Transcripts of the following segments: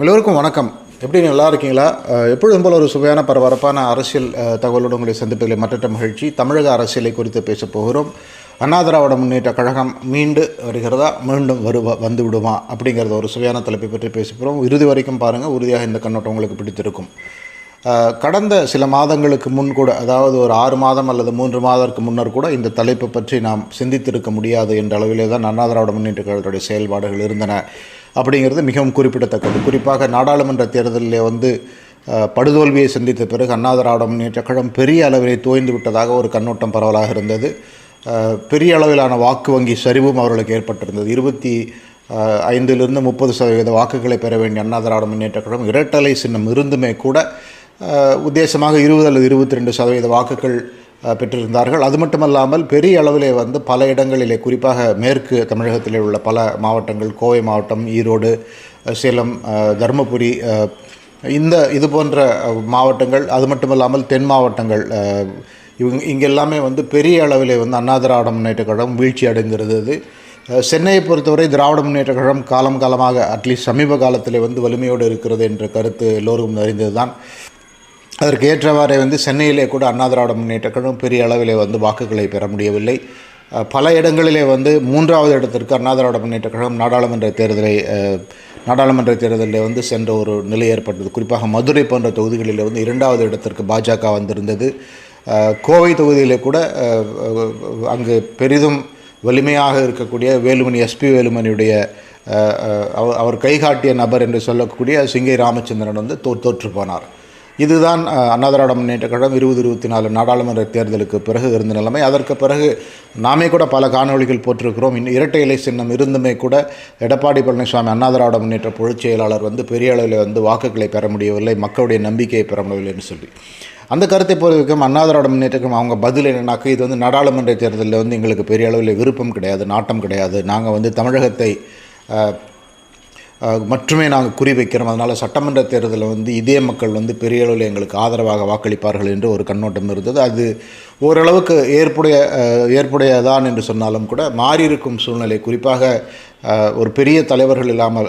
எல்லோருக்கும் வணக்கம். எப்படி நல்லா இருக்கீங்களா? எப்பொழுதும் போல் ஒரு சுவையான பரபரப்பான அரசியல் தகவலோடு உங்களை சந்திப்பதில் மற்ற மகிழ்ச்சி. தமிழக அரசியலை குறித்து பேசப் போகிறோம். அண்ணா திராவிட முன்னேற்ற கழகம் மீண்டு வருகிறதா? மீண்டும் வருவா வந்து விடுமா? அப்படிங்கிறத ஒரு சுவையான தலைப்பை பற்றி பேசப் போகிறோம் இறுதி வரைக்கும் பாருங்கள் உறுதியாக இந்த கண்ணோட்டம் உங்களுக்கு பிடித்திருக்கும். கடந்த சில மாதங்களுக்கு முன் கூட அதாவது ஒரு ஆறு மாதம் அல்லது மூன்று மாதத்துக்கு முன்னர் கூட இந்த தலைப்பை பற்றி நாம் சிந்தித்திருக்க முடியாது என்ற அளவிலே தான் அண்ணா திராவிட முன்னேற்ற கழகத்துடைய செயல்பாடுகள் இருந்தன. அப்படிங்கிறது மிகவும் குறிப்பிடத்தக்கது. குறிப்பாக நாடாளுமன்ற தேர்தலில் வந்து படுதோல்வியை சந்தித்த பிறகு அண்ணா திராவிட முன்னேற்ற கழகம் பெரிய அளவிலே தோய்ந்து விட்டதாக ஒரு கண்ணோட்டம் பரவலாக இருந்தது. பெரிய அளவிலான வாக்கு வங்கி சரிவும் அவர்களுக்கு ஏற்பட்டிருந்தது. இருபத்தி ஐந்திலிருந்து முப்பது சதவீத வாக்குகளை பெற வேண்டிய அண்ணா திராவிட முன்னேற்ற கழகம் இரட்டலை சின்னம் இருந்துமே கூட உத்தேசமாக இருபது அல்லது இருபத்தி ரெண்டு சதவீத வாக்குகள் பெற்றிருந்தார்கள். அது மட்டுமல்லாமல் பெரிய அளவிலே வந்து பல இடங்களிலே குறிப்பாக மேற்கு தமிழகத்திலே உள்ள பல மாவட்டங்கள் கோவை மாவட்டம் ஈரோடு சேலம் தருமபுரி இந்த இது போன்ற மாவட்டங்கள் அது மட்டுமல்லாமல் தென் மாவட்டங்கள் இவங்க இங்கெல்லாமே வந்து பெரிய அளவிலே வந்து அண்ணா திராவிட முன்னேற்ற கழகம் வீழ்ச்சி அடைந்திருந்தது. சென்னையை பொறுத்தவரை திராவிட முன்னேற்ற கழகம் காலம் காலமாக அட்லீஸ்ட் சமீப காலத்தில் வந்து வலிமையோடு இருக்கிறது என்ற கருத்து எல்லோருக்கும் அறிந்தது தான் அதற்கு ஏற்றவாறே வந்து சென்னையிலே கூட அண்ணா திராவிட முன்னேற்ற கழகம் பெரிய அளவிலே வந்து வாக்குகளை பெற முடியவில்லை. பல இடங்களிலே வந்து மூன்றாவது இடத்திற்கு அண்ணா திராவிட முன்னேற்ற கழகம் நாடாளுமன்ற தேர்தலை நாடாளுமன்ற தேர்தலில் வந்து சென்ற ஒரு நிலை ஏற்பட்டது. குறிப்பாக மதுரை போன்ற தொகுதிகளில் வந்து இரண்டாவது இடத்திற்கு பாஜக வந்திருந்தது. கோவை தொகுதியிலே கூட அங்கு பெரிதும் வலிமையாக இருக்கக்கூடிய வேலுமணி எஸ்பி வேலுமணியுடைய அவர் அவர் கைகாட்டிய நபர் என்று சொல்லக்கூடிய சிங்கை ராமச்சந்திரன் வந்து தோ தோற்று போனார். இதுதான் அஹ், அண்ணா திராவிட முன்னேற்ற கழகம் இருபது இருபத்தி நாலு நாடாளுமன்ற தேர்தலுக்கு பிறகு இருந்த நிலைமை. அதற்கு பிறகு நாமே கூட பல காணொளிகள் போட்டிருக்கிறோம். இன்னும் இரட்டை இலை சின்னம் இருந்துமே கூட எடப்பாடி பழனிசாமி அண்ணா திராவிட முன்னேற்ற பொதுச் செயலாளர் வந்து பெரிய அளவில் வந்து வாக்குகளை பெற முடியவில்லை மக்களுடைய நம்பிக்கையை பெற முடியவில்லைன்னு சொல்லி. அந்த கருத்தை பொறுத்தவரைக்கும் அண்ணா திராவிட முன்னேற்றம் அவங்க பதில் என்னன்னாக்கா இது வந்து நாடாளுமன்ற தேர்தலில் வந்து எங்களுக்கு பெரிய அளவில் விருப்பம் கிடையாது நாட்டம் கிடையாது. நாங்கள் வந்து தமிழகத்தை மட்டுமே நாங்கள் குறிவைக்கிறோம் அதனால் சட்டமன்ற தேர்தலில் வந்து இதே மக்கள் வந்து பெரிய அளவில் எங்களுக்கு ஆதரவாக வாக்களிப்பார்கள் என்று ஒரு கண்ணோட்டம் இருந்தது. அது ஓரளவுக்கு ஏற்புடைய ஏற்புடையதான் என்று சொன்னாலும் கூட மாறியிருக்கும் சூழ்நிலை. குறிப்பாக ஒரு பெரிய தலைவர்கள் இல்லாமல்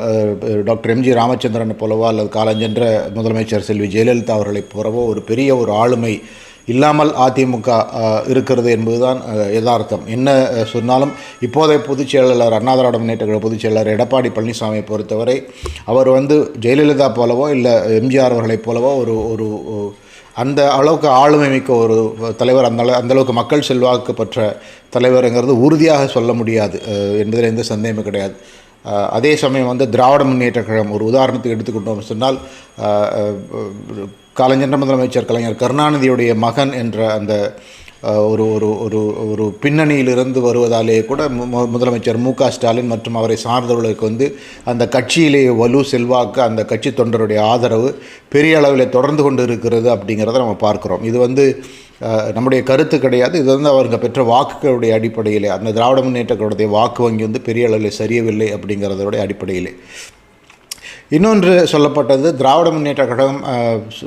டாக்டர் எம்ஜி ராமச்சந்திரன் போலவோ அல்லது காலஞ்சென்ற முதலமைச்சர் செல்வி ஜெயலலிதா அவர்களைப் போலவோ ஒரு பெரிய ஒரு ஆளுமை இல்லாமல் அதிமுக இருக்கிறது என்பதுதான் யதார்த்தம். என்ன சொன்னாலும் இப்போதைய பொதுச் செயலாளர் அண்ணா திராவிட முன்னேற்ற கழக பொதுச் செயலாளர் எடப்பாடி பழனிசாமியை பொறுத்தவரை அவர் வந்து ஜெயலலிதா போலவோ இல்லை எம்ஜிஆர் அவர்களைப் போலவோ ஒரு ஒரு அந்த அளவுக்கு ஆளுமை மிக்க ஒரு தலைவர் அந்த அளவு- அந்த அளவுக்கு மக்கள் செல்வாக்கு பெற்ற தலைவருங்கிறது உறுதியாக சொல்ல முடியாது. என்பதில் எந்த சந்தேகமும் கிடையாது. அதே சமயம் வந்து திராவிட முன்னேற்ற கழகம் ஒரு உதாரணத்துக்கு எடுத்துக்கிட்டோம் சொன்னால் அஹ், காலஞ்சென்ற முதலமைச்சர் கலைஞர் கருணாநிதியுடைய மகன் என்ற அந்த ஒரு ஒரு ஒரு ஒரு பின்னணியிலிருந்து வருவதாலேயே கூட மு- முதலமைச்சர் மு க ஸ்டாலின் மற்றும் அவரை சார்ந்தவர்களுக்கு வந்து அந்த கட்சியிலேயே வலு செல்வாக்கு அந்த கட்சி தொண்டருடைய ஆதரவு பெரிய அளவில் தொடர்ந்து கொண்டு இருக்கிறது அப்படிங்கிறத நம்ம பார்க்குறோம். இது வந்து நம்முடைய கருத்து கிடையாது. இது வந்து அவங்க பெற்ற வாக்குகளுடைய அடிப்படையிலே அந்த திராவிட முன்னேற்ற வாக்கு வங்கி வந்து பெரிய அளவில் சரியவில்லை அப்படிங்கிறதோடைய அடிப்படையிலே. இன்னொன்று சொல்லப்பட்டது திராவிட முன்னேற்ற கழகம்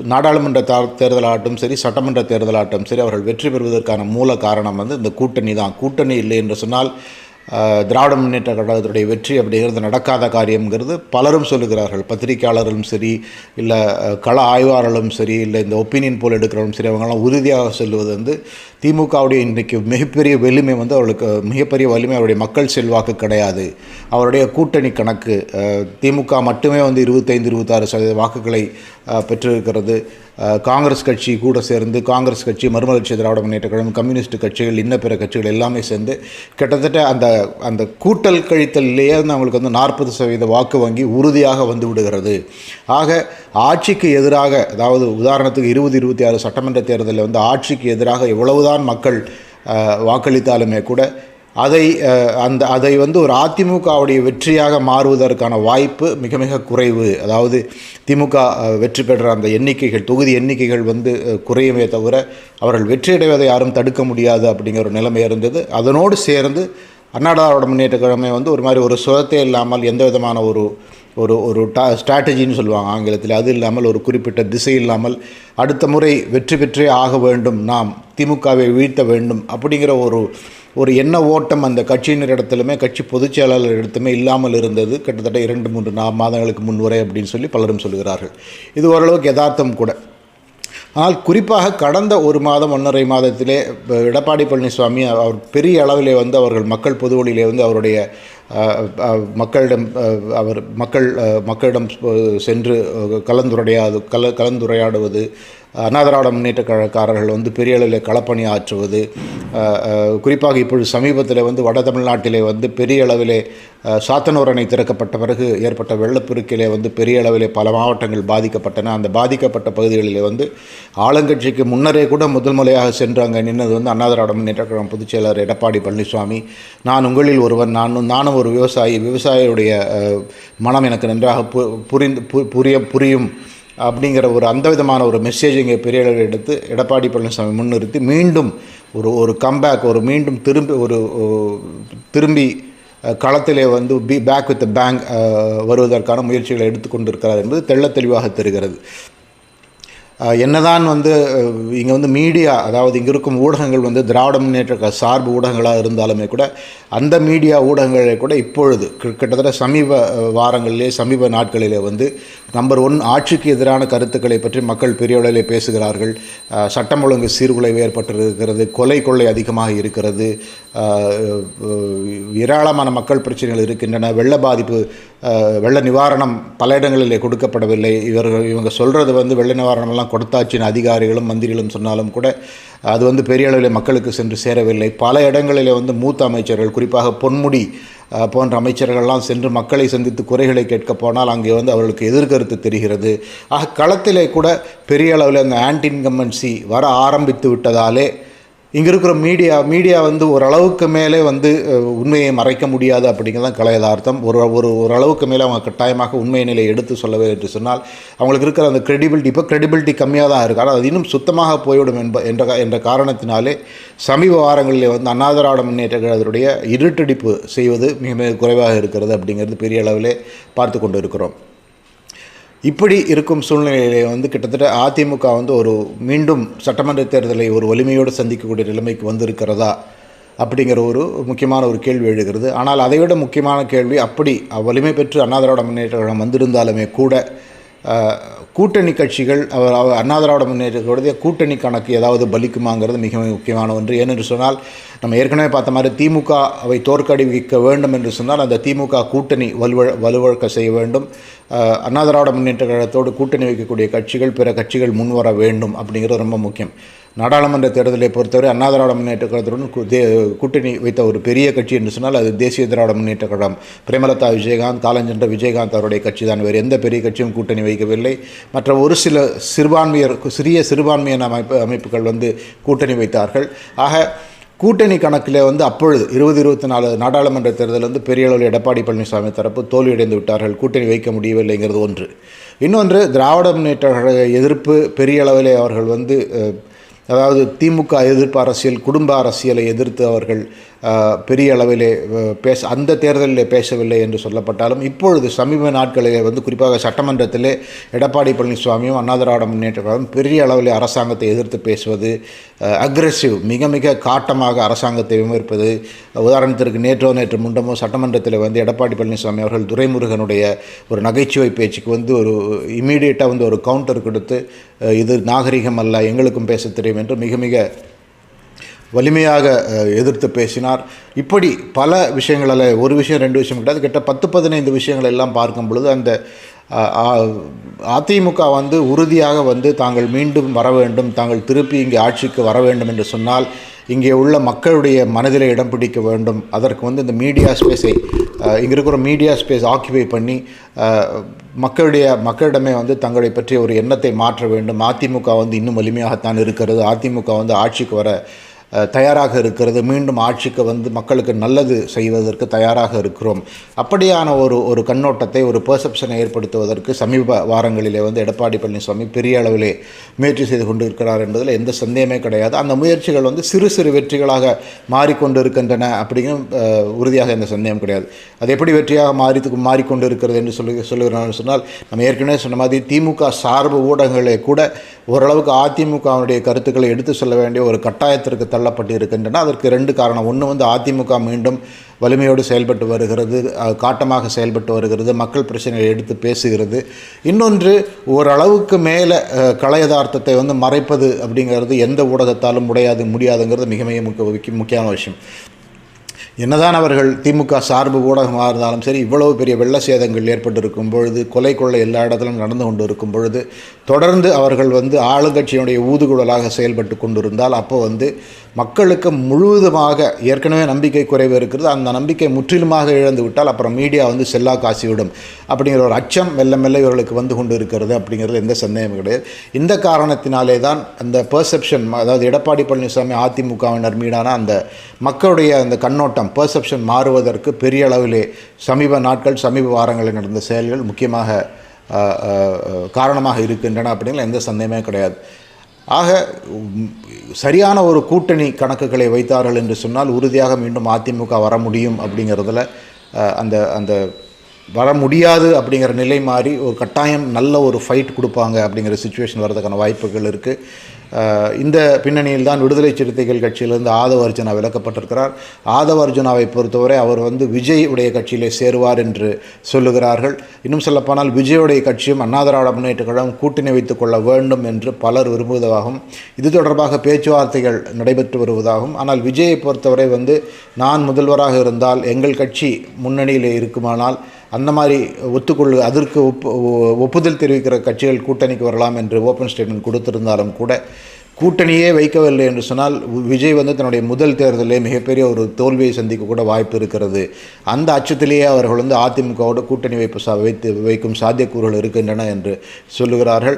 நாடாளுமன்ற தா- தேர்தலாகட்டும் சரி சட்டமன்ற தேர்தலாகட்டும் சரி அவர்கள் வெற்றி பெறுவதற்கான மூல காரணம் வந்து இந்த கூட்டணி தான். கூட்டணி இல்லை என்று சொன்னால் திராவிட முன்னேற்ற கழகத்துடைய வெற்றி அப்படிங்கிறது நடக்காத காரியம்ங்கிறது பலரும் சொல்லுகிறார்கள். பத்திரிகையாளர்களும் சரி இல்லை கள ஆய்வாளர்களும் சரி இல்லை இந்த ஒப்பீனியன் போல் எடுக்கிறவங்களும் சரி அவங்களாம் உறுதியாக சொல்லுவது வந்து திமுகவுடைய இன்றைக்கு மிகப்பெரிய வலிமை வந்து அவர்களுக்கு மிகப்பெரிய வலிமை அவருடைய மக்கள் செல்வாக்கு கிடையாது. அவருடைய கூட்டணி கணக்கு திமுக மட்டுமே வந்து இருபத்தைந்து இருபத்தாறு சதவீத வாக்குகளை பெற்றிருக்கிறது. காங்கிரஸ் கட்சி கூட சேர்ந்து காங்கிரஸ் கட்சி மறுமலர்ச்சி திராவிட முன்னேற்ற கழகம் கம்யூனிஸ்ட் கட்சிகள் இன்ன பிற கட்சிகள் எல்லாமே சேர்ந்து கிட்டத்தட்ட அந்த அந்த கூட்டல் கழித்தல்லையே வந்து அவங்களுக்கு வந்து நாற்பது சதவீத வாக்கு வங்கி உறுதியாக வந்து விடுகிறது. ஆக ஆட்சிக்கு எதிராக அதாவது உதாரணத்துக்கு இருபது இருபத்தி ஆறு சட்டமன்ற தேர்தலில் வந்து ஆட்சிக்கு எதிராக எவ்வளவுதான் தான் மக்கள் வாக்களித்தாலுமே கூட அதை அந்த அதை வந்து ஒரு அதிமுகவுடைய வெற்றியாக மாறுவதற்கான வாய்ப்பு மிக மிக குறைவு. அதாவது திமுக வெற்றி பெற்ற அந்த எண்ணிக்கைகள் தொகுதி எண்ணிக்கைகள் வந்து குறையுமே தவிர அவர்கள் வெற்றியடைவதை யாரும் தடுக்க முடியாது அப்படிங்கிற ஒரு நிலைமை இருந்தது. அதனோடு சேர்ந்து அண்ணா முன்னேற்ற கழகமே வந்து ஒரு மாதிரி ஒரு சுரத்தே இல்லாமல் எந்த விதமான ஒரு ஒரு ஒரு டா ஸ்ட்ராட்டஜின்னு சொல்லுவாங்க ஆங்கிலத்தில். அது இல்லாமல் ஒரு குறிப்பிட்ட திசை இல்லாமல் அடுத்த முறை வெற்றி பெற்றே ஆக வேண்டும் நாம் திமுகவை வீழ்த்த வேண்டும் அப்படிங்கிற ஒரு ஒரு எண்ண ஓட்டம் அந்த கட்சியினரிடத்திலுமே கட்சி பொதுச் செயலாளர் இடத்துமே இல்லாமல் இருந்தது. கிட்டத்தட்ட இரண்டு மூன்று நா மாதங்களுக்கு முன்வரை அப்படின்னு சொல்லி பலரும் சொல்கிறார்கள் இது ஓரளவுக்கு யதார்த்தம் கூட. ஆனால் குறிப்பாக கடந்த ஒரு மாதம் ஒன்றரை மாதத்திலே எடப்பாடி பழனிசாமி அவர் பெரிய அளவிலே வந்து அவர்கள் மக்கள் பொதுவெளியிலே வந்து அவருடைய மக்களிடம் அவர் மக்கள் மக்களிடம் சென்று கலந்துரையாது கல கலந்துரையாடுவது அநாதராட முன்னேற்ற கழகக்காரர்கள் வந்து பெரிய அளவில் களப்பணி ஆற்றுவது குறிப்பாக இப்பொழுது சமீபத்தில் வந்து வட தமிழ்நாட்டிலே வந்து பெரிய அளவிலே அஹ், சாத்தனூர் அணை திறக்கப்பட்ட பிறகு ஏற்பட்ட வெள்ளப்பெருக்கிலே வந்து பெரிய அளவிலே பல மாவட்டங்கள் பாதிக்கப்பட்டன. அந்த பாதிக்கப்பட்ட பகுதிகளிலே வந்து ஆளுங்கட்சிக்கு முன்னரே கூட முதல் முறையாக சென்று அங்கே நின்னது வந்து அண்ணாதிராவிட முன்னேற்ற கழகம் பொதுச் செயலர் எடப்பாடி பழனிசாமி. நான் உங்களில் ஒருவன் நானும் நானும் ஒரு விவசாயி. விவசாயியுடைய மனம் எனக்கு நன்றாக பு புரிந்து பு புரிய புரியும் அப்படிங்கிற ஒரு அந்த விதமான ஒரு மெசேஜ் இங்கே பெரிய அளவில் எடுத்து எடப்பாடி பழனிசாமி முன்னிறுத்தி மீண்டும் ஒரு ஒரு கம்பேக் ஒரு மீண்டும் திரும்பி ஒரு திரும்பி களத்திலே வந்து பி பேக் வித் பேங்க் வருவதற்கான முயற்சிகளை எடுத்துக்கொண்டிருக்கிறார் என்பது தெள்ள தெளிவாக தெரிகிறது. என்னதான் வந்து இங்கே வந்து மீடியா அதாவது இங்கே இருக்கும் ஊடகங்கள் வந்து திராவிட முன்னேற்ற சார்பு ஊடகங்களாக இருந்தாலுமே கூட அந்த மீடியா ஊடகங்களை கூட இப்பொழுது கிட்டத்தட்ட சமீப வாரங்களிலே சமீப நாட்களிலே வந்து நம்பர் ஒன் ஆட்சிக்கு எதிரான கருத்துக்களை பற்றி மக்கள் பெரிய பேசுகிறார்கள். சட்டம் ஒழுங்கு சீர்குலைவு ஏற்பட்டிருக்கிறது கொலை கொள்ளை அதிகமாக இருக்கிறது ஏராளமான மக்கள் பிரச்சனைகள் இருக்கின்றன வெள்ள பாதிப்பு வெள்ள நிவாரணம் பல இடங்களிலே கொடுக்கப்படவில்லை. இவர்கள் இவங்க சொல்கிறது வந்து வெள்ள நிவாரணமெல்லாம் கொடுத்தாச்சின் அதிகாரிகளும் மந்திரிகளும் சொன்னாலும் கூட அது வந்து பெரிய அளவில் மக்களுக்கு சென்று சேரவில்லை. பல இடங்களிலே வந்து மூத்த அமைச்சர்கள் குறிப்பாக பொன்முடி போன்ற அமைச்சர்கள்லாம் சென்று மக்களை சந்தித்து குறைகளை கேட்க போனால் அங்கே வந்து அவர்களுக்கு எதிர்கருத்து தெரிகிறது. ஆக களத்திலே கூட பெரிய அளவில் அந்த ஆன்டி இன்கம்பன்சி வர ஆரம்பித்து விட்டதாலே இங்கே இருக்கிற மீடியா மீடியா வந்து ஓரளவுக்கு மேலே வந்து உண்மையை மறைக்க முடியாது அப்படிங்கிறதான் கலையதார்த்தம் ஒரு ஒரு ஓரளவுக்கு மேலே அவங்க கட்டாயமாக உண்மை நிலையை எடுத்து சொல்லவே என்று சொன்னால் அவங்களுக்கு இருக்கிற அந்த கிரெடிபிலிட்டி இப்போ கிரெடிபிலிட்டி கம்மியாக தான் இருக்குது ஆனால் அது இன்னும் சுத்தமாக போய்விடும் என்ப என்ற என்ற காரணத்தினாலே சமீப வாரங்களில் வந்து அண்ணாதிராவிட முன்னேற்ற கழகத்துடைய இருட்டடிப்பு செய்வது மிக மிக குறைவாக இருக்கிறது அப்படிங்கிறது பெரிய அளவிலே பார்த்து கொண்டு இருக்கிறோம் இப்படி இருக்கும் சூழ்நிலையிலே வந்து கிட்டத்தட்ட அதிமுக வந்து ஒரு மீண்டும் சட்டமன்ற தேர்தலை ஒரு வலிமையோடு சந்திக்கக்கூடிய நிலைமைக்கு வந்திருக்கிறதா அப்படிங்கிற ஒரு முக்கியமான ஒரு கேள்வி எழுகிறது. ஆனால் அதைவிட முக்கியமான கேள்வி அப்படி வலிமை பெற்று அண்ணா திராவிட முன்னேற்ற கழகம் வந்திருந்தாலுமே கூட கூட்டணி கட்சிகள் அவர் அண்ணா திராவிட முன்னேற்றத்துடைய கூட்டணி கணக்கு ஏதாவது பலிக்குமாங்கிறது மிக முக்கியமான ஒன்று. ஏனென்று சொன்னால் நம்ம ஏற்கனவே பார்த்த மாதிரி திமுக அவை தோற்கடிவிக்க வேண்டும் என்று சொன்னால் அந்த திமுக கூட்டணி வலுவ வலுவழக்க செய்ய வேண்டும். அண்ணா திராவிட முன்னேற்ற கழகத்தோடு கூட்டணி வைக்கக்கூடிய கட்சிகள் பிற கட்சிகள் முன்வர வேண்டும் அப்படிங்கிறது ரொம்ப முக்கியம். நாடாளுமன்ற தேர்தலை பொறுத்தவரை அண்ணா திராவிட முன்னேற்ற கழகத்துடன் கூட்டணி வைத்த ஒரு பெரிய கட்சி என்று சொன்னால் அது தேசிய திராவிட முன்னேற்ற கழகம். பிரேமலதா விஜயகாந்த் காலஞ்சென்ற விஜயகாந்த் அவருடைய கட்சி தான் வேறு எந்த பெரிய கட்சியும் கூட்டணி வைக்கவில்லை. மற்ற ஒரு சில சிறுபான்மையர் சிறிய சிறுபான்மையான அமைப்பு அமைப்புகள் வந்து கூட்டணி வைத்தார்கள். ஆக கூட்டணி கணக்கில் வந்து அப்பொழுது இருபது இருபத்தி நாலு நாடாளுமன்ற தேர்தலில் வந்து பெரிய அளவில் எடப்பாடி பழனிசாமி தரப்பு தோல்வியடைந்து விட்டார்கள். கூட்டணி வைக்க முடியவில்லைங்கிறது ஒன்று. இன்னொன்று திராவிட முன்னேற்ற எதிர்ப்பு பெரிய அளவிலே அவர்கள் வந்து அதாவது திமுக எதிர்ப்பு அரசியல் குடும்ப அரசியலை எதிர்த்து அவர்கள் பெரிய அளவிலே பேச அந்த தேர்தலில் பேசவில்லை என்று சொல்லப்பட்டாலும் இப்பொழுது சமீப நாட்களிலே வந்து குறிப்பாக சட்டமன்றத்திலே எடப்பாடி பழனிசாமியும் அண்ணா திராவிட முன்னேற்ற கழகம் பெரிய அளவில் அரசாங்கத்தை எதிர்த்து பேசுவது அக்ரெசிவ் மிக மிக காட்டமாக அரசாங்கத்தை விமர்ப்பது. உதாரணத்திற்கு நேற்றோ நேற்று முண்டமோ சட்டமன்றத்தில் வந்து எடப்பாடி பழனிசாமி அவர்கள் துரைமுருகனுடைய ஒரு நகைச்சுவை பேச்சுக்கு வந்து ஒரு இம்மீடியட்டாக வந்து ஒரு கவுண்டர் கொடுத்து இது நாகரிகம் அல்ல எங்களுக்கும் பேச தெரியும் என்று மிக மிக வலிமையாக எதிர்த்து பேசினார். இப்படி பல விஷயங்களில் ஒரு விஷயம் ரெண்டு விஷயம் கிடையாது. கிட்ட பத்து பதினைந்து விஷயங்கள் எல்லாம் பார்க்கும் பொழுது அந்த அதிமுக வந்து உறுதியாக வந்து தாங்கள் மீண்டும் வர வேண்டும் தாங்கள் திருப்பி இங்கே ஆட்சிக்கு வர வேண்டும் என்று சொன்னால் இங்கே உள்ள மக்களுடைய மனதில் இடம் பிடிக்க வேண்டும். அதற்கு வந்து இந்த மீடியா ஸ்பேஸை இங்கே இருக்கிற மீடியா ஸ்பேஸ் ஆக்கிபை பண்ணி மக்களுடைய மக்களிடமே வந்து தங்களை பற்றிய ஒரு எண்ணத்தை மாற்ற வேண்டும். அதிமுக வந்து இன்னும் வலிமையாகத்தான் இருக்கிறது. அதிமுக வந்து ஆட்சிக்கு வர தயாராக இருக்கிறது. மீண்டும் ஆட்சிக்கு வந்து மக்களுக்கு நல்லது செய்வதற்கு தயாராக இருக்கிறோம். அப்படியான ஒரு ஒரு கண்ணோட்டத்தை ஒரு பெர்செப்ஷனை ஏற்படுத்துவதற்கு சமீப வாரங்களிலே வந்து எடப்பாடி பழனிசாமி பெரிய அளவிலே முயற்சி செய்து கொண்டு இருக்கிறார் என்பதில் எந்த சந்தேகமே கிடையாது. அந்த முயற்சிகள் வந்து சிறு சிறு வெற்றிகளாக மாறிக்கொண்டு இருக்கின்றன அப்படிங்கும் உறுதியாக எந்த சந்தேகம் கிடையாது. அது எப்படி வெற்றியாக மாறி மாறிக்கொண்டு இருக்கிறது என்று சொல்லி சொல்லுகிறான்னு சொன்னால் நம்ம ஏற்கனவே சொன்ன மாதிரி திமுக சார்பு ஊடகங்களே கூட ஓரளவுக்கு அதிமுகவுடைய கருத்துக்களை எடுத்து சொல்ல வேண்டிய ஒரு கட்டாயத்திற்கு தள்ளப்பட்டு இருக்கின்றன அதற்கு ரெண்டு காரணம். ஒன்று வந்து அதிமுக மீண்டும் வலிமையோடு செயல்பட்டு வருகிறது காட்டமாக செயல்பட்டு வருகிறது மக்கள் பிரச்சனைகளை எடுத்து பேசுகிறது. இன்னொன்று ஓரளவுக்கு மேலே அஹ், யதார்த்தத்தை வந்து மறைப்பது அப்படிங்கிறது எந்த ஊடகத்தாலும் முடியாது முடியாதுங்கிறது மிக மிக முக்கிய- முக்கியமான விஷயம். என்னதான் அவர்கள் திமுக சார்பு ஊடகமாக இருந்தாலும் சரி இவ்வளவு பெரிய வெள்ள சேதங்கள் ஏற்பட்டிருக்கும் பொழுது கொலை கொள்ளை எல்லா இடத்திலும் நடந்து கொண்டு இருக்கும் பொழுது தொடர்ந்து அவர்கள் வந்து ஆளுங்கட்சியினுடைய ஊதுகுழலாக செயல்பட்டு கொண்டிருந்தால் அப்போ வந்து மக்களுக்கு முழுவதுமாக ஏற்கனவே நம்பிக்கை குறைவு இருக்கிறது. அந்த நம்பிக்கை முற்றிலுமாக இழந்து விட்டால் அப்புறம் மீடியா வந்து செல்லா காசிவிடும். அப்படிங்கிற ஒரு அச்சம் மெல்ல மெல்ல இவர்களுக்கு வந்து கொண்டு இருக்கிறது அப்படிங்கிறது எந்த சந்தேகமும் கிடையாது. இந்த காரணத்தினாலே தான் அந்த பெர்செப்ஷன் அதாவது எடப்பாடி பழனிசாமி அதிமுகவினர் மீதான அந்த மக்களுடைய அந்த கண்ணோட்டம் பெர்செப்ஷன் மாறுவதற்கு பெரிய அளவிலே சமீப நாட்கள் சமீப வாரங்களில் நடந்த செயல்கள் முக்கியமாக காரணமாக இருக்கின்றன அப்படிங்கிற எந்த சந்தேகமே கிடையாது. ஆக சரியான ஒரு கூட்டணி கணக்குகளை வைத்தார்கள் என்று சொன்னால் உறுதியாக மீண்டும் அதிமுக வர முடியும் அப்படிங்கிறதுல அந்த அந்த வர முடியாது அப்படிங்கிற நிலை மாறி ஒரு கட்டாயம் நல்ல ஒரு ஃபைட் கொடுப்பாங்க அப்படிங்கிற சுச்சுவேஷன் வரதுக்கான வாய்ப்புகள் இருக்குது இந்த பின்னணியில் தான் விடுதலை சிறுத்தைகள் கட்சியிலிருந்து ஆதவ அர்ஜுனா விலக்கப்பட்டிருக்கிறார். ஆதவ அர்ஜுனாவை பொறுத்தவரை அவர் வந்து விஜய் உடைய கட்சியிலே சேருவார் என்று சொல்லுகிறார்கள். இன்னும் சொல்லப்போனால் விஜயுடைய கட்சியும் அண்ணா திராவிட முன்னேற்ற கழகம் கூட்டணி வைத்துக் கொள்ள வேண்டும் என்று பலர் விரும்புவதாகவும் இது தொடர்பாக பேச்சுவார்த்தைகள் நடைபெற்று வருவதாகவும் ஆனால் விஜயை பொறுத்தவரை வந்து நான் முதல்வராக இருந்தால் எங்கள் கட்சி முன்னணியில் இருக்குமானால் அந்த மாதிரி ஒத்துக்கொள்ளு அதற்கு ஒப்பு ஒப்புதல் தெரிவிக்கிற கட்சிகள் கூட்டணிக்கு வரலாம் என்று ஓப்பன் ஸ்டேட்மெண்ட் கொடுத்திருந்தாலும் கூட கூட்டணியே வைக்கவில்லை என்று சொன்னால் விஜய் வந்து தன்னுடைய முதல் தேர்தலிலே மிகப்பெரிய ஒரு தோல்வியை சந்திக்க கூட வாய்ப்பு இருக்கிறது. அந்த அச்சத்திலேயே அவர்கள் வந்து அதிமுகவோடு கூட்டணி வைப்பு சா வைத்து வைக்கும் சாத்தியக்கூறுகள் இருக்கின்றன என்று சொல்லுகிறார்கள்.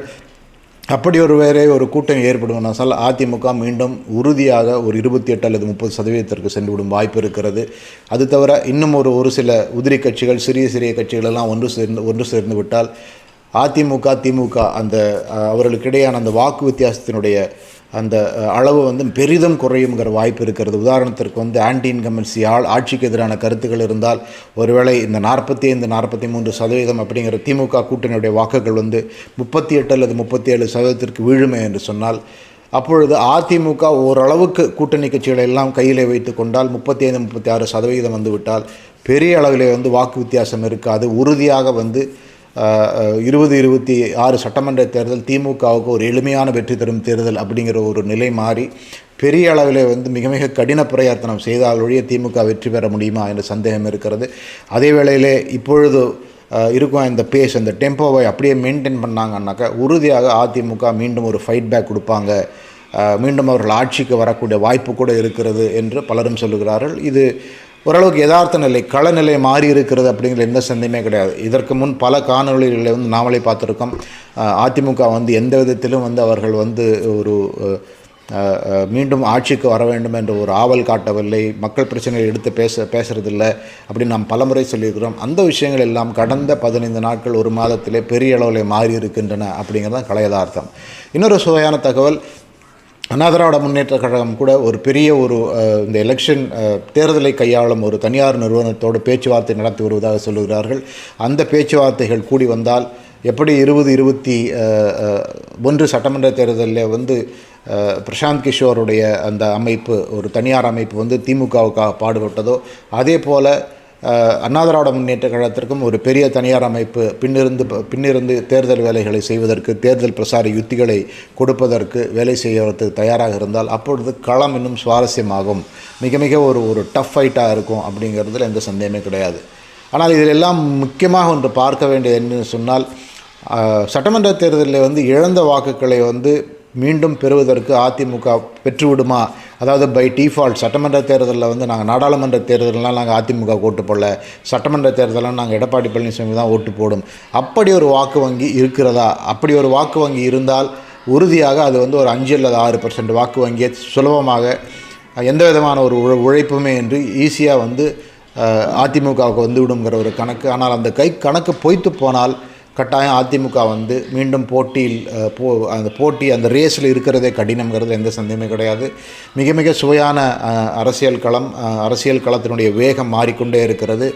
அப்படி ஒரு வேறே ஒரு கூட்டணி ஏற்படுவதால் அதிமுக மீண்டும் உறுதியாக ஒரு இருபத்தி எட்டு அல்லது முப்பது சதவீதத்திற்கு சென்றுவிடும் வாய்ப்பு இருக்கிறது. அது தவிர இன்னும் ஒரு ஒரு சில உதிரி கட்சிகள் சிறிய சிறிய கட்சிகள் எல்லாம் ஒன்று சேர்ந்து ஒன்று சேர்ந்து விட்டால் அதிமுக திமுக அந்த அவர்களுக்கிடையான அந்த வாக்கு வித்தியாசத்தினுடைய அந்த அளவு வந்து பெரிதும் குறையுங்கிற வாய்ப்பு இருக்கிறது. உதாரணத்திற்கு வந்து ஆன்டி இன்கம்பன்சி ஆள் ஆட்சிக்கு எதிரான கருத்துக்கள் இருந்தால் ஒருவேளை இந்த நாற்பத்தி ஐந்து நாற்பத்தி மூன்று சதவீதம் அப்படிங்கிற திமுக கூட்டணியுடைய வாக்குகள் வந்து முப்பத்தி எட்டு அல்லது முப்பத்தி ஏழு சதவீதத்திற்கு வீழுமே என்று சொன்னால் அப்பொழுது அதிமுக ஓரளவுக்கு கூட்டணி கட்சிகளை எல்லாம் கையிலே வைத்து கொண்டால் முப்பத்தி ஐந்து முப்பத்தி ஆறு சதவீதம் வந்துவிட்டால் பெரிய அளவிலே வந்து வாக்கு வித்தியாசம் இருக்காது. உறுதியாக வந்து இருபது இருபத்தி ஆறு சட்டமன்ற தேர்தல் திமுகவுக்கு ஒரு எளிமையான வெற்றி தரும் தேர்தல் அப்படிங்கிற ஒரு நிலை மாறி பெரிய அளவில் வந்து மிக மிக கடின பிரயத்தனம் செய்தால் ஒழிய திமுக வெற்றி பெற முடியுமா என்ற சந்தேகம் இருக்கிறது. அதே வேளையிலே இப்பொழுது இருக்கும் இந்த பேஸ் அந்த டெம்போவை அப்படியே மெயின்டைன் பண்ணாங்கன்னாக்கா உறுதியாக அதிமுக மீண்டும் ஒரு ஃபைட் பேக் கொடுப்பாங்க. மீண்டும் அவர்கள் ஆட்சிக்கு வரக்கூடிய வாய்ப்பு கூட இருக்கிறது என்று பலரும் சொல்லுகிறார்கள். இது ஓரளவுக்கு யதார்த்த நிலை களநிலை மாறி இருக்கிறது அப்படிங்கிற எந்த சந்தேகமே கிடையாது. இதற்கு முன் பல காணொளிகளில் வந்து நாமளே பார்த்துருக்கோம். அதிமுக வந்து எந்த விதத்திலும் வந்து அவர்கள் வந்து ஒரு மீண்டும் ஆட்சிக்கு வர வேண்டும் என்ற ஒரு ஆவல் காட்டவில்லை. மக்கள் பிரச்சனையை எடுத்து பேச பேசுறதில்லை அப்படின்னு நாம் பலமுறை சொல்லியிருக்கிறோம். அந்த விஷயங்கள் எல்லாம் கடந்த பதினைந்து நாட்கள் ஒரு மாதத்திலே பெரிய அளவில் மாறி இருக்கின்றன அப்படிங்கிறது தான் கலையதார்த்தம் இன்னொரு சுவையான தகவல் அண்ணா திராவிட முன்னேற்ற கழகம் கூட ஒரு பெரிய ஒரு இந்த எலெக்ஷன் தேர்தலை கையாளும் ஒரு தனியார் நிறுவனத்தோடு பேச்சுவார்த்தை நடத்தி வருவதாக சொல்லுகிறார்கள். அந்த பேச்சுவார்த்தைகள் கூடி வந்தால் எப்படி இருபது இருபத்தி ஒன்று சட்டமன்ற தேர்தலில் வந்து பிரசாந்த் கிஷோருடைய அந்த அமைப்பு ஒரு தனியார் அமைப்பு வந்து திமுகவுக்காக பாடுபட்டதோ அதே போல் அண்ணாதிராவிட முன்னேற்ற கழகத்திற்கும் ஒரு பெரிய தனியார் அமைப்பு பின்னிருந்து பின்னிருந்து தேர்தல் வேலைகளை செய்வதற்கு தேர்தல் பிரசார யுத்திகளை கொடுப்பதற்கு வேலை செய்வதற்கு தயாராக இருந்தால் அப்பொழுது களம் இன்னும் சுவாரஸ்யமாகும். மிக மிக ஒரு ஒரு டஃப் ஃபைட்டாக இருக்கும் அப்படிங்கிறதுல எந்த சந்தேகமே கிடையாது. ஆனால் இதில் எல்லாம் முக்கியமாக ஒன்று பார்க்க வேண்டியது என்னன்னு சொன்னால் சட்டமன்ற தேர்தலில் வந்து இழந்த வாக்குகளை வந்து மீண்டும் பெறுவதற்கு அதிமுக பெற்றுவிடுமா? அதாவது பை டிஃபால்ட் சட்டமன்ற தேர்தலில் வந்து நாங்கள் நாடாளுமன்ற தேர்தலெலாம் நாங்கள் அதிமுக ஓட்டு போடல. சட்டமன்ற தேர்தலெலாம் நாங்கள் எடப்பாடி பழனிசாமி தான் ஓட்டு போடும். அப்படி ஒரு வாக்கு வங்கி இருக்கிறதா? அப்படி ஒரு வாக்கு வங்கி இருந்தால் உறுதியாக அது வந்து ஒரு அஞ்சு அல்லது ஆறு பர்சன்ட் வாக்கு வங்கியை சுலபமாக எந்த விதமான ஒரு உழ உழைப்புமே என்று ஈஸியாக வந்து அதிமுகவுக்கு வந்துவிடுங்கிற ஒரு கணக்கு. ஆனால் அந்த கை கணக்கு பொய்த்து போனால் கட்டாயம் அதிமுக வந்து மீண்டும் போட்டியில் போ அந்த போட்டி அந்த ரேஸில் இருக்கிறதே கடினம்ங்கிறது எந்த சந்தேகமே கிடையாது. மிக மிக சுவையான அரசியல் களம் அரசியல் களத்தினுடைய வேகம் மாறிக்கொண்டே இருக்கிறது.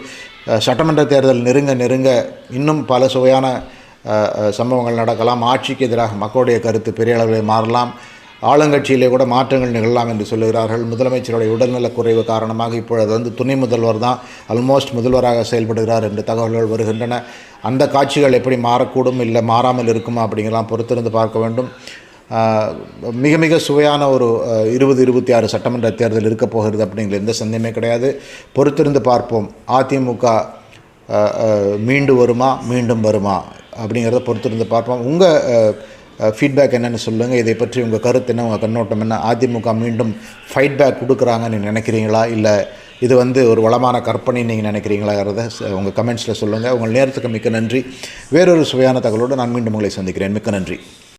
சட்டமன்ற தேர்தல் நெருங்க நெருங்க இன்னும் பல சுவையான சம்பவங்கள் நடக்கலாம். ஆட்சிக்கு எதிராக மக்களுடைய கருத்து பெரிய அளவில் மாறலாம். ஆளுங்கட்சியிலே கூட மாற்றங்கள் நிகழலாம் என்று சொல்லுகிறார்கள். முதலமைச்சருடைய உடல்நலக் குறைவு காரணமாக இப்பொழுது வந்து துணை முதல்வர் தான் ஆல்மோஸ்ட் முதல்வராக செயல்படுகிறார் என்று தகவல்கள் வருகின்றன. அந்த காட்சிகள் எப்படி மாறக்கூடும் இல்லை மாறாமல் இருக்குமா அப்படிங்கலாம் பொறுத்திருந்து பார்க்க வேண்டும். மிக மிக சுவையான ஒரு இருபது இருபத்தி ஆறு சட்டமன்ற தேர்தல் இருக்க போகிறது அப்படிங்கிற எந்த சந்தேகமே கிடையாது. பொறுத்திருந்து பார்ப்போம். அதிமுக மீண்டு வருமா மீண்டும் வருமா அப்படிங்கிறத பொறுத்திருந்து பார்ப்போம். உங்கள் ஃபீட்பேக் என்னென்னு சொல்லுங்கள் இதை பற்றி உங்கள் கருத்து என்ன உங்கள் கண்ணோட்டம் என்ன? அதிமுக மீண்டும் ஃபைட்பேக் கொடுக்குறாங்கன்னு நினைக்கிறீங்களா? இல்லை இது வந்து ஒரு வளமான கற்பனை நீங்கள் நினைக்கிறீங்களாங்கிறத உங்கள் கமெண்ட்ஸில் சொல்லுங்கள் உங்கள் நேரத்துக்கு மிக்க நன்றி. வேறொரு சுவையான தகவலோடு நான் மீண்டும் உங்களை சந்திக்கிறேன். மிக்க நன்றி.